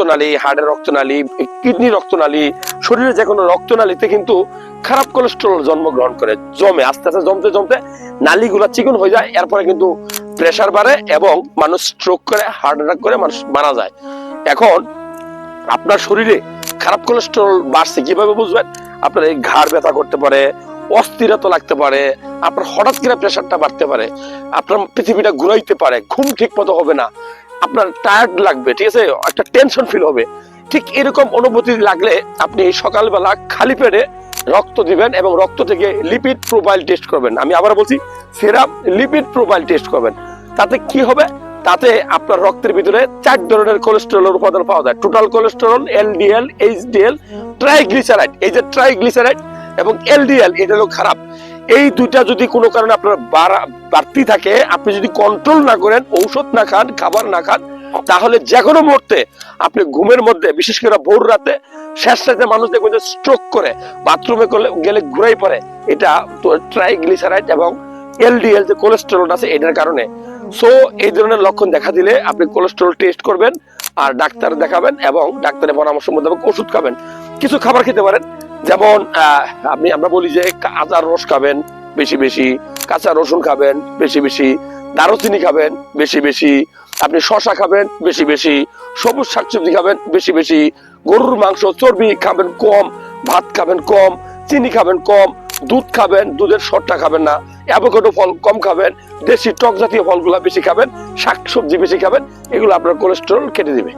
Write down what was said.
রক্তনালী হার্টের রক্তনালী কিডনি রক্তনালী, শরীরের যে কোনো রক্তনালীতে কিন্তু খারাপ কোলেস্ট্রল জন্মগ্রহণ করে, জমে, আস্তে আস্তে জমতে জমতে নালীগুলা চিকন হয়ে যায়, এরপরে কিন্তু প্রেসার বাড়ে এবং মানুষ স্ট্রোক করে হার্ট অ্যাটাক করে, মানুষ মারা যায়। এখন আপনার শরীরে খারাপ কোলেস্ট্রল বাড়ছে কীভাবে বুঝবেন? আপনার এই ঘাড় ব্যথা করতে পারে, অস্থিরতা লাগতে পারে, আপনার হঠাৎ করে প্রেশারটা বাড়তে পারে, আপনার পৃথিবীটা ঘুরাইতে পারে, ঘুম ঠিক মতো হবে না আপনার টায়ার্ড লাগবে, ঠিক আছে? একটা টেনশন ফিল হবে। ঠিক এরকম অনুভূতি লাগলে আপনি সকালবেলা খালি পেটে রক্ত দিবেন এবং রক্ত থেকে লিপিড প্রোফাইল টেস্ট করবেন। আমি আবার বলছি, সেরাম লিপিড প্রোফাইল টেস্ট করবেন। তাতে কি হবে? তাতে আপনার রক্তের ভিতরে চার ধরনের কোলেস্টেরলের উপাদান পাওয়া যায়। Total cholesterol LDL HDL triglyceride এই যে ট্রাইগ্লিসারাইড এবং এলডিএল এটা হলো খারাপ। এই দুইটা যদি কোনো কারণে আপনার বাড়তি থাকে, আপনি যদি কন্ট্রোল না করেন, ঔষধ না খান, খাবার না খান, তাহলে যে কোনো মুহূর্তে আপনি ঘুমের মধ্যে, বিশেষ করে ভোর রাতে, শেষ রাতে মানুষ দেখবেন স্ট্রোক করে বাথরুমে গেলে ঘুরাই পড়ে। এটা ট্রাইগ্লিসারাইড এবং এলডিএল যে কোলেস্টেরল আছে, এটার কারণে। সো এই ধরনের লক্ষণ দেখা দিলে আপনি কোলেস্টেরল টেস্ট করবেন, আর ডাক্তার দেখাবেন এবং ডাক্তারের পরামর্শ মোতাবেক ওষুধ খাবেন। কিছু খাবার খেতে পারেন। যেমন আপনি, আমরা বলি যে আদার রস খাবেন, বেশি বেশি, কাঁচা রসুন খাবেন, বেশি বেশি, দারুচিনি খাবেন, বেশি বেশি, আপনি শশা খাবেন, বেশি বেশি, সবুজ শাকসবজি খাবেন, বেশি বেশি, গরুর মাংস, চর্বি খাবেন কম, ভাত খাবেন কম, চিনি খাবেন কম, দুধ খাবেন, দুধের সরটা খাবেন না, অ্যাভোকাডো ফল কম খাবেন, দেশি টক জাতীয় ফলগুলা বেশি খাবেন, শাকসবজি বেশি খাবেন, এগুলো আপনার কোলেস্টেরল কেটে দিবে।